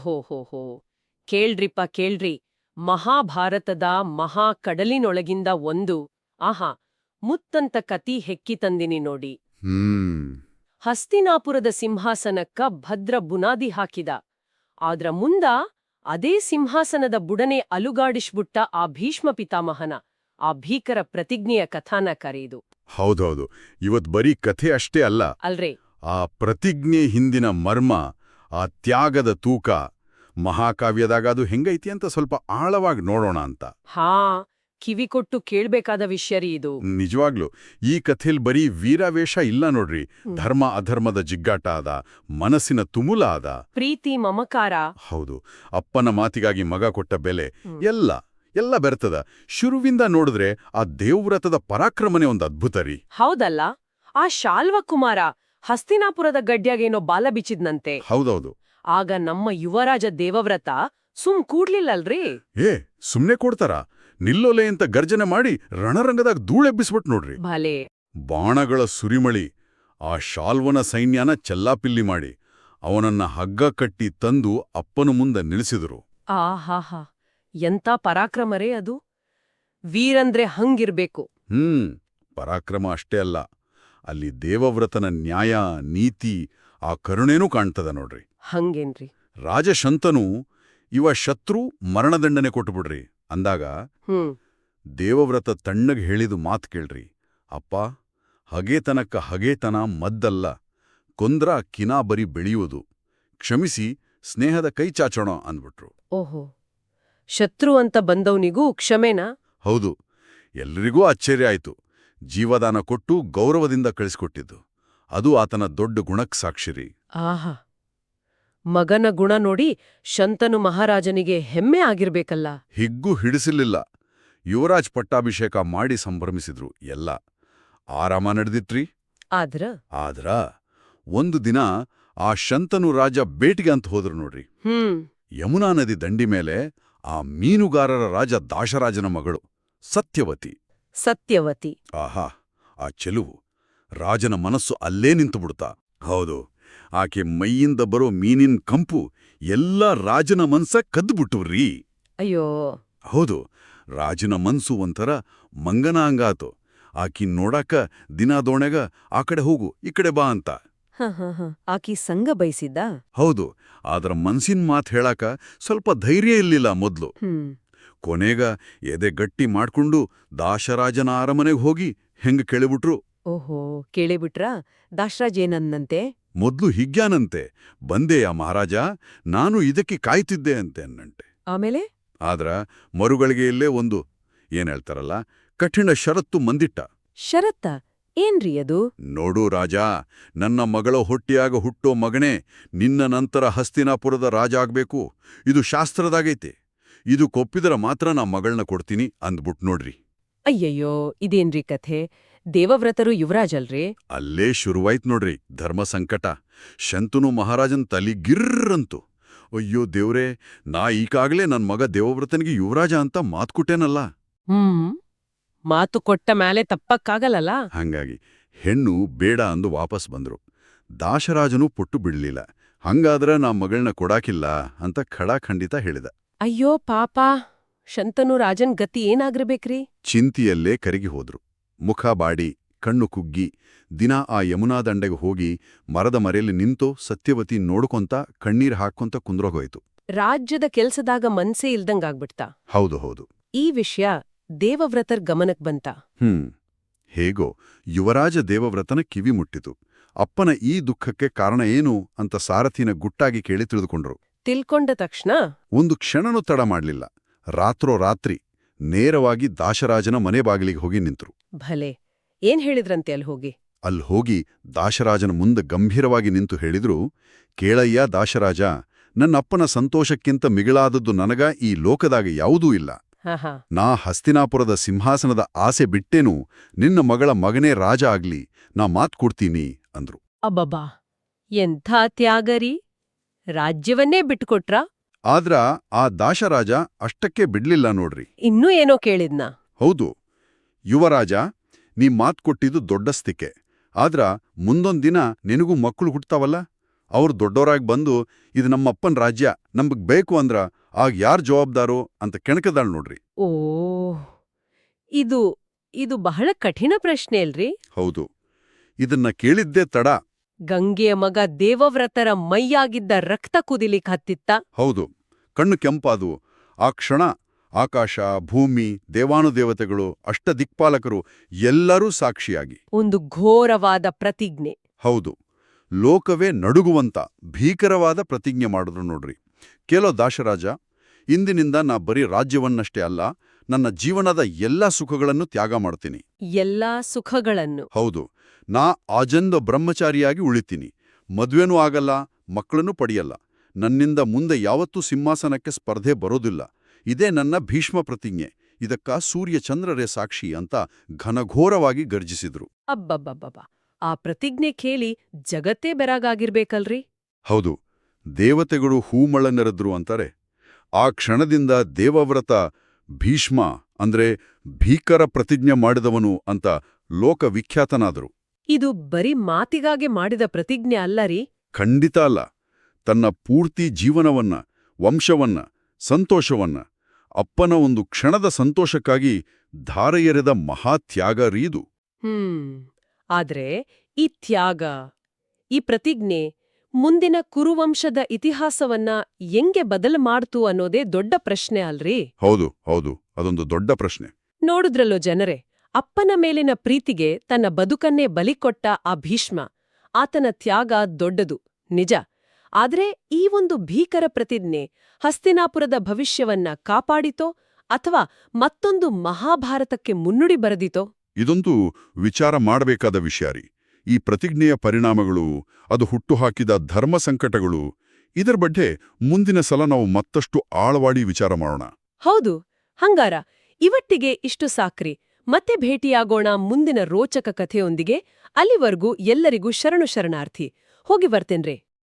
ಓಹೋ ಹೋ ಹೋ. ಕೇಳ್ರಿಪ್ಪ ಕೇಳ್ರಿ. ಮಹಾಭಾರತದ ಮಹಾ ಕಡಲಿನೊಳಗಿಂದ ಒಂದು ಆಹಾ ಮುತ್ತಂತ ಕತಿ ಹೆಕ್ಕಿ ತಂದಿನಿ ನೋಡಿ. ಹಸ್ತಿನಾಪುರದ ಸಿಂಹಾಸನಕ್ಕ ಭದ್ರ ಬುನಾದಿ ಹಾಕಿದ. ಆದ್ರ ಮುಂದ ಅದೇ ಸಿಂಹಾಸನದ ಬುಡನೆ ಅಲುಗಾಡಿಸ್ಬಿಟ್ಟ ಆ ಭೀಷ್ಮ ಪಿತಾಮಹನ ಆ ಭೀಕರ ಪ್ರತಿಜ್ಞೆಯ ಕಥಾನ ಇದು ಹೌದೌದು. ಇವತ್ ಬರೀ ಕಥೆ ಅಷ್ಟೇ ಅಲ್ಲ. ಅಲ್ರೇ. ಆ ಪ್ರತಿಜ್ಞೆ ಹಿಂದಿನ ಮರ್ಮ ಆ ತ್ಯಾಗದ ತೂಕ ಮಹಾಕಾವ್ಯದಾಗ ಅದು ಹೆಂಗೈತಿ ಅಂತ ಸ್ವಲ್ಪ ಆಳವಾಗಿ ನೋಡೋಣ ಅಂತ. ಹಾ ಕಿವಿ ಕೊಟ್ಟು ಕೇಳ್ಬೇಕಾದ ವಿಷಯ ರೀ ಇದು. ನಿಜವಾಗ್ಲು ಈ ಕಥೆಲ್ ಬರೀ ವೀರಾವೇಶ ಇಲ್ಲ ನೋಡ್ರಿ. ಧರ್ಮ ಅಧರ್ಮದ ಜಿಗ್ಗಾಟ ಅದ ಮನಸ್ಸಿನ ತುಮುಲ ಅದ. ಪ್ರೀತಿ ಮಮಕಾರ. ಹೌದು ಅಪ್ಪನ ಮಾತಿಗಾಗಿ ಮಗ ಕೊಟ್ಟ ಬೆಲೆ. ಎಲ್ಲ ಎಲ್ಲ ಬೆರ್ತದ. ಶುರುವಿಂದ ನೋಡಿದ್ರೆ ಆ ದೇವ್ರತದ ಪರಾಕ್ರಮನೆ ಒಂದು ಅದ್ಭುತ ರೀ. ಹೌದಲ್ಲ ಆ ಶಾಲ್ವ ಕುಮಾರ ಹಸ್ತಿನಾಪುರದ ಗಡ್ಯಾಗೇನೋ ಬಾಲ ಬಿಚ್ಚಿದ್ನಂತೆ. ಹೌದೌದು. ಆಗ ನಮ್ಮ ಯುವರಾಜ ದೇವವ್ರತ ಸುಮ್ ಕೂಡ್ಲಿಲ್ಲಲ್ರಿ? ಏ ಸುಮ್ನೆ ಕೊಡ್ತಾರ? ನಿಲ್ಲೋಲೆ ಅಂತ ಗರ್ಜನೆ ಮಾಡಿ ರಣರಂಗದಾಗ ಧೂಳೆಬ್ಬಿಸ್ಬಿಟ್ ನೋಡ್ರಿ. ಭಲೆ. ಬಾಣಗಳ ಸುರಿಮಳಿ ಆ ಶಾಲ್ವನ ಸೈನ್ಯನ ಚೆಲ್ಲಾಪಿಲ್ಲಿ ಮಾಡಿ ಅವನನ್ನ ಹಗ್ಗ ಕಟ್ಟಿ ತಂದು ಅಪ್ಪನ ಮುಂದೆ ನಿಲ್ಲಿಸಿದರು. ಆಹಾಹಾ ಎಂತ ಪರಾಕ್ರಮರೇ ಅದು. ವೀರಂದ್ರೆ ಹಂಗಿರ್ಬೇಕು. ಹ್ಮ್ ಪರಾಕ್ರಮ ಅಷ್ಟೇ ಅಲ್ಲ. ಅಲ್ಲಿ ದೇವವ್ರತನ ನ್ಯಾಯ ನೀತಿ ಆ ಕರುಣೇನೂ ಕಾಣ್ತದ ನೋಡ್ರಿ. ಹಂಗೇನ್ರಿ? ರಾಜಶಂತನು ಇವ ಶತ್ರು ಮರಣದಂಡನೆ ಕೊಟ್ಟುಬಿಡ್ರಿ ಅಂದಾಗ ದೇವವ್ರತ ತಣ್ಣಗೆ ಹೇಳಿದು ಮಾತು ಕೇಳ್ರಿ. ಅಪ್ಪ ಹಗೇತನಕ್ಕ ಹಗೇತನ ಮದ್ದಲ್ಲ. ಕೊಂದ್ರ ಕಿನಾ ಬರಿ ಬೆಳೆಯುವುದು. ಕ್ಷಮಿಸಿ ಸ್ನೇಹದ ಕೈ ಚಾಚೋಣ ಅಂದ್ಬಿಟ್ರು. ಓಹೋ. ಶತ್ರು ಅಂತ ಬಂದವನಿಗೂ ಕ್ಷಮೆನಾ? ಹೌದು. ಎಲ್ರಿಗೂ ಆಶ್ಚರ್ಯ ಆಯ್ತು. ಜೀವದಾನ ಕೊಟ್ಟು ಗೌರವದಿಂದ ಕಳಿಸ್ಕೊಟ್ಟಿದ್ದು. ಅದು ಆತನ ದೊಡ್ಡ ಗುಣಕ್ ಸಾಕ್ಷಿರಿ ಆಹಾ. ಮಗನ ಗುಣ ನೋಡಿ ಶಂತನು ಮಹಾರಾಜನಿಗೆ ಹೆಮ್ಮೆ ಆಗಿರ್ಬೇಕಲ್ಲ. ಹಿಗ್ಗು ಹಿಡಿಸಲಿಲ್ಲ ಯುವರಾಜ್ ಪಟ್ಟಾಭಿಷೇಕ ಮಾಡಿ ಸಂಭ್ರಮಿಸಿದ್ರು ಎಲ್ಲ. ಆರಾಮ ನಡೆದಿತ್ರಿ? ಆದ್ರ? ಆದ್ರ ಒಂದು ದಿನ ಆ ಶಂತನು ರಾಜ ಬೇಟಿಗೆ ಅಂತ ಹೋದ್ರು ನೋಡ್ರಿ. ಹ್ಮ್. ಯಮುನಾ ನದಿ ದಂಡಿ ಮೇಲೆ ಆ ಮೀನುಗಾರರ ರಾಜ ದಾಶರಾಜನ ಮಗಳು ಸತ್ಯವತಿ. ಸತ್ಯವತಿ. ಆಹಾ ಆ ಚೆಲುವು. ರಾಜನ ಮನಸ್ಸು ಅಲ್ಲೇ ನಿಂತುಬಿಡ್ತಾ ಹೌದು ಆಕೆ ಮೈಯಿಂದ ಬರೋ ಮೀನಿನ ಕಂಪು ಎಲ್ಲ ರಾಜನ ಮನ್ಸ ರೀ ಅಯ್ಯೋ. ಹೌದು ರಾಜನ ಮನ್ಸು ಒಂಥರ ಮಂಗನಾಂಗಾತು. ಆಕಿ ನೋಡಾಕ ದಿನ ದೋಣೆಗ ಆ ಕಡೆ ಹೋಗು ಈ ಕಡೆ ಬಾ ಅಂತ. ಆಕಿ ಸಂಗ ಬಯಸಿದ್ದ? ಹೌದು ಆದ್ರ ಮನ್ಸಿನ ಮಾತ್ ಹೇಳಾಕ ಸ್ವಲ್ಪ ಧೈರ್ಯ ಇರ್ಲಿಲ್ಲ ಮೊದ್ಲು. ಕೊನೆಗ ಎದೆ ಗಟ್ಟಿ ಮಾಡ್ಕೊಂಡು ದಾಶರಾಜನ ಅರಮನೆಗೆ ಹೋಗಿ ಹೆಂಗ್ ಕೇಳಿಬಿಟ್ರು? ಓಹೋ ಕೇಳಿಬಿಟ್ರ? ದಾಶರಾಜ್ ಏನನ್ನಂತೆ ಮೊದ್ಲು ಹಿಗ್ಯಾನಂತೆ. ಬಂದೆಯ ಮಹಾರಾಜ ನಾನು ಇದಕ್ಕೆ ಕಾಯ್ತಿದ್ದೆ ಅಂತೆ ಅನ್ನಂತೆ. ಆಮೇಲೆ? ಆದ್ರ ಮರುಗಳಿಗೆಯಲ್ಲೇ ಒಂದು ಏನ್ ಹೇಳ್ತಾರಲ್ಲ ಕಠಿಣ ಷರತ್ತು ಮಂದಿಟ್ಟ. ಷರತ್ತ? ಏನ್ರಿ ಅದು? ನೋಡು ರಾಜ ನನ್ನ ಮಗಳ ಹೊಟ್ಟಿಯಾಗ ಹುಟ್ಟೋ ಮಗನೇ ನಿನ್ನ ನಂತರ ಹಸ್ತಿನಾಪುರದ ರಾಜ ಆಗ್ಬೇಕು. ಇದು ಶಾಸ್ತ್ರದಾಗೈತೆ. ಇದು ಕೊಪ್ಪಿದರ ಮಾತ್ರ ನಾ ಮಗಳನ್ನ ಕೊಡ್ತೀನಿ ಅಂದ್ಬಿಟ್ ನೋಡ್ರಿ. ಅಯ್ಯಯ್ಯೋ ಇದೇನ್ರಿ ಕಥೆ? ದೇವವ್ರತರು ಯುವರಾಜಲ್ರಿ? ಅಲ್ಲೇ ಶುರುವಾಯ್ತು ನೋಡ್ರಿ ಧರ್ಮ ಸಂಕಟ. ಶಂತನು ಮಹಾರಾಜನ್ ತಲಿ ಗಿರ್ರಂತು. ಅಯ್ಯೋ ದೇವ್ರೇ ನಾ ಈಗಾಗಲೇ ನನ್ ಮಗ ದೇವವ್ರತನಿಗೆ ಯುವರಾಜ ಅಂತ ಮಾತು ಕೊಟ್ಟೇನಲ್ಲ. ಹ್ಮ್ ಮಾತು ಕೊಟ್ಟ ಮೇಲೆ ತಪ್ಪಕ್ಕಾಗಲ್ಲಲ್ಲ? ಹಂಗಾಗಿ ಹೆಣ್ಣು ಬೇಡ ಅಂದು ವಾಪಸ್ ಬಂದ್ರು. ದಾಶರಾಜನು ಪುಟ್ಟು ಬಿಡ್ಲಿಲ್ಲ. ಹಂಗಾದ್ರ ನಾ ಮಗಳನ್ನ ಕೊಡಾಕಿಲ್ಲ ಅಂತ ಖಡಾಖಂಡಿತ ಹೇಳಿದ. ಅಯ್ಯೋ ಪಾಪ ಶಂತನು ರಾಜನ್ ಗತಿ ಏನಾಗಿರ್ಬೇಕ್ರಿ? ಚಿಂತಿಯಲ್ಲೇ ಕರಗಿ ಹೋದ್ರು. ಮುಖ ಬಾಡಿ ಕಣ್ಣು ಕುಗ್ಗಿ ದಿನ ಆ ಯಮುನಾ ದಂಡೆಗೆ ಹೋಗಿ ಮರದ ಮರೆಯಲ್ಲಿ ನಿಂತು ಸತ್ಯವತಿ ನೋಡ್ಕೊಂತ ಕಣ್ಣೀರ್ ಹಾಕ್ಕೊಂತ ಕುಂದ್ರೋಗೋಯ್ತು. ರಾಜ್ಯದ ಕೆಲ್ಸದಾಗ ಮನ್ಸೇ ಇಲ್ದಂಗಾಗ್ಬಿಡ್ತಾ. ಹೌದು ಹೌದು. ಈ ವಿಷಯ ದೇವವ್ರತರ್ ಗಮನಕ್ ಬಂತ? ಹ್ಮ್ ಹೇಗೋ ಯುವರಾಜ ದೇವವ್ರತನ ಕಿವಿ ಮುಟ್ಟಿತು. ಅಪ್ಪನ ಈ ದುಃಖಕ್ಕೆ ಕಾರಣ ಏನು ಅಂತ ಸಾರಥಿನ ಗುಟ್ಟಾಗಿ ಕೇಳಿ ತಿಳಿದುಕೊಂಡ್ರು. ತಿಳ್ಕೊಂಡ ತಕ್ಷಣ ಒಂದು ಕ್ಷಣನೂ ತಡ ಮಾಡಲಿಲ್ಲ. ರಾತ್ರೋ ರಾತ್ರಿ ನೇರವಾಗಿ ದಾಶರಾಜನ ಮನೆ ಬಾಗಿಲಿಗೆ ಹೋಗಿ ನಿಂತರು. ಭಲೆ ಏನ್ ಹೇಳಿದ್ರಂತೆ ಅಲ್ಲಿ ಹೋಗಿ? ಅಲ್ಲಿ ಹೋಗಿ ದಾಶರಾಜನ ಮುಂದೆ ಗಂಭೀರವಾಗಿ ನಿಂತು ಹೇಳಿದ್ರು ಕೇಳಯ್ಯ ದಾಶರಾಜ ನನ್ನಪ್ಪನ ಸಂತೋಷಕ್ಕಿಂತ ಮಿಗಿಲಾದದ್ದು ನನಗ ಈ ಲೋಕದಾಗ ಯಾವುದೂ ಇಲ್ಲ. ನಾ ಹಸ್ತಿನಾಪುರದ ಸಿಂಹಾಸನದ ಆಸೆ ಬಿಟ್ಟೇನು ನಿನ್ನ ಮಗಳ ಮಗನೇ ರಾಜ ಆಗ್ಲಿ ನಾ ಮಾತ್ ಕೊಡ್ತೀನಿ ಅಂದ್ರು. ಅಬ್ಬಬ್ಬಾ ಎಂಥ ತ್ಯಾಗರಿ ರಾಜ್ಯವನ್ನೇ ಬಿಟ್ಕೊಟ್ರ? ಆದ್ರ ಆ ದಾಶರಾಜ ಅಷ್ಟಕ್ಕೆ ಬಿಡ್ಲಿಲ್ಲ ನೋಡ್ರಿ. ಇನ್ನೂ ಏನೋ ಕೇಳಿದ್ನ? ಹೌದು. ಯುವರಾಜ ನೀ ಮಾತ್ ಕೊಟ್ಟಿದ್ದು ದೊಡ್ಡಸ್ತಿಕೆ ಆದ್ರ ಮುಂದೊಂದಿನ ದಿನ ನಿನಗೂ ಮಕ್ಕಳು ಹುಟ್ತಾವಲ್ಲ? ಅವ್ರು ದೊಡ್ಡವರಾಗಿ ಬಂದು ಇದು ನಮ್ಮಪ್ಪನ ರಾಜ್ಯ ನಮಗ್ ಬೇಕು ಅಂದ್ರ ಆಗ ಯಾರ್ ಜವಾಬ್ದಾರು ಅಂತ ಕೆಣಕದಾಳ್ ನೋಡ್ರಿ. ಓ ಇದು ಇದು ಬಹಳ ಕಠಿಣ ಪ್ರಶ್ನೆ ಅಲ್ರಿ? ಹೌದು. ಇದನ್ನ ಕೇಳಿದ್ದೇ ತಡ. ಗಂಗೆಯ ಮಗ ದೇವವ್ರತರ ಮೈಯಾಗಿದ್ದ ರಕ್ತ ಕುದಿಲಿಕ್ ಹತ್ತಿತ್ತ. ಹೌದು ಕಣ್ಣು ಕೆಂಪಾದವು. ಆ ಕ್ಷಣ ಆಕಾಶ ಭೂಮಿ ದೇವಾನುದೇವತೆಗಳು ಅಷ್ಟ ದಿಕ್ಪಾಲಕರು ಎಲ್ಲರೂ ಸಾಕ್ಷಿಯಾಗಿ. ಒಂದು ಘೋರವಾದ ಪ್ರತಿಜ್ಞೆ. ಹೌದು ಲೋಕವೇ ನಡುಗುವಂತ ಭೀಕರವಾದ ಪ್ರತಿಜ್ಞೆ ಮಾಡಿದ್ರು ನೋಡ್ರಿ. ಕೇಳೋ ದಾಶರಾಜ ಇಂದಿನಿಂದ ನಾ ಬರೀ ರಾಜ್ಯವನ್ನಷ್ಟೇ ಅಲ್ಲ ನನ್ನ ಜೀವನದ ಎಲ್ಲಾ ಸುಖಗಳನ್ನು ತ್ಯಾಗ ಮಾಡ್ತೀನಿ. ಎಲ್ಲಾ ಸುಖಗಳನ್ನು. ಹೌದು ನಾ ಆಜಂದ ಬ್ರಹ್ಮಚಾರಿಯಾಗಿ ಉಳಿತೀನಿ. ಮದುವೆನೂ ಆಗಲ್ಲ ಮಕ್ಕಳನ್ನು ಪಡೆಯಲ್ಲ. ನನ್ನಿಂದ ಮುಂದೆ ಯಾವತ್ತೂ ಸಿಂಹಾಸನಕ್ಕೆ ಸ್ಪರ್ಧೆ ಬರೋದಿಲ್ಲ. ಇದೇ ನನ್ನ ಭೀಷ್ಮ ಪ್ರತಿಜ್ಞೆ. ಇದಕ್ಕ ಸೂರ್ಯಚಂದ್ರರೇ ಸಾಕ್ಷಿ ಅಂತ ಘನಘೋರವಾಗಿ ಗರ್ಜಿಸಿದ್ರು. ಅಬ್ಬಬ್ಬಬ್ಬಬ್ಬ ಆ ಪ್ರತಿಜ್ಞೆ ಕೇಳಿ ಜಗತ್ತೇ ಬೆರಗಾಗಿರ್ಬೇಕಲ್ರಿ? ಹೌದು ದೇವತೆಗಳು ಹೂಮಳನೆರೆದ್ರು ಅಂತಾರೆ. ಆ ಕ್ಷಣದಿಂದ ದೇವವ್ರತ ಭೀಷ್ಮ ಅಂದ್ರೆ ಭೀಕರ ಪ್ರತಿಜ್ಞೆ ಮಾಡಿದವನು ಅಂತ ಲೋಕವಿಖ್ಯಾತನಾದರು. ಇದು ಬರೀ ಮಾತಿಗಾಗೆ ಮಾಡಿದ ಪ್ರತಿಜ್ಞೆ ಅಲ್ಲರಿ ಖಂಡಿತ ಅಲ್ಲ. ತನ್ನ ಪೂರ್ತಿ ಜೀವನವನ್ನ ವಂಶವನ್ನ ಸಂತೋಷವನ್ನ ಅಪ್ಪನ ಒಂದು ಕ್ಷಣದ ಸಂತೋಷಕ್ಕಾಗಿ ಧಾರೆ ಎರೆದ ಮಹಾತ್ಯಾಗ ರೀದು ಹ್ಮ್. ಆದ್ರೆ ಈ ತ್ಯಾಗ ಈ ಪ್ರತಿಜ್ಞೆ ಮುಂದಿನ ಕುರುವಂಶದ ಇತಿಹಾಸವನ್ನ ಎಂಗೆ ಬದಲು ಮಾಡ್ತು ಅನ್ನೋದೇ ದೊಡ್ಡ ಪ್ರಶ್ನೆ ಅಲ್ರಿ? ಹೌದು ಹೌದು. ಅದೊಂದು ದೊಡ್ಡ ಪ್ರಶ್ನೆ. ನೋಡುದ್ರಲ್ಲೋ ಜನರೇ ಅಪ್ಪನ ಮೇಲಿನ ಪ್ರೀತಿಗೆ ತನ್ನ ಬದುಕನ್ನೇ ಬಲಿಕೊಟ್ಟ ಆ ಭೀಷ್ಮ ಆತನ ತ್ಯಾಗ ದೊಡ್ಡದು ನಿಜ. ಆದ್ರೆ ಈ ಒಂದು ಭೀಕರ ಪ್ರತಿಜ್ಞೆ ಹಸ್ತಿನಾಪುರದ ಭವಿಷ್ಯವನ್ನ ಕಾಪಾಡಿತೋ ಅಥವಾ ಮತ್ತೊಂದು ಮಹಾಭಾರತಕ್ಕೆ ಮುನ್ನುಡಿ ಬರೆದಿತೋ? ಇದೊಂದು ವಿಚಾರ ಮಾಡಬೇಕಾದ ವಿಷಯ ರೀ. ಈ ಪ್ರತಿಜ್ಞೆಯ ಪರಿಣಾಮಗಳು, ಅದು ಹುಟ್ಟುಹಾಕಿದ ಧರ್ಮ ಸಂಕಟಗಳು, ಇದರ ಬಗ್ಗೆ ಮುಂದಿನ ಸಲ ನಾವು ಮತ್ತಷ್ಟು ಆಳವಾಡಿ ವಿಚಾರ ಮಾಡೋಣ. ಹೌದು. ಹಂಗಾರ ಇವಟ್ಟಿಗೆ ಇಷ್ಟು ಸಾಕ್ರಿ. ಮತ್ತೆ ಭೇಟಿಯಾಗೋಣ ಮುಂದಿನ ರೋಚಕ ಕಥೆಯೊಂದಿಗೆ. ಅಲ್ಲಿವರೆಗೂ ಎಲ್ಲರಿಗೂ ಶರಣು ಶರಣಾರ್ಥಿ. ಹೋಗಿ ಬರ್ತೇನ್ರಿ.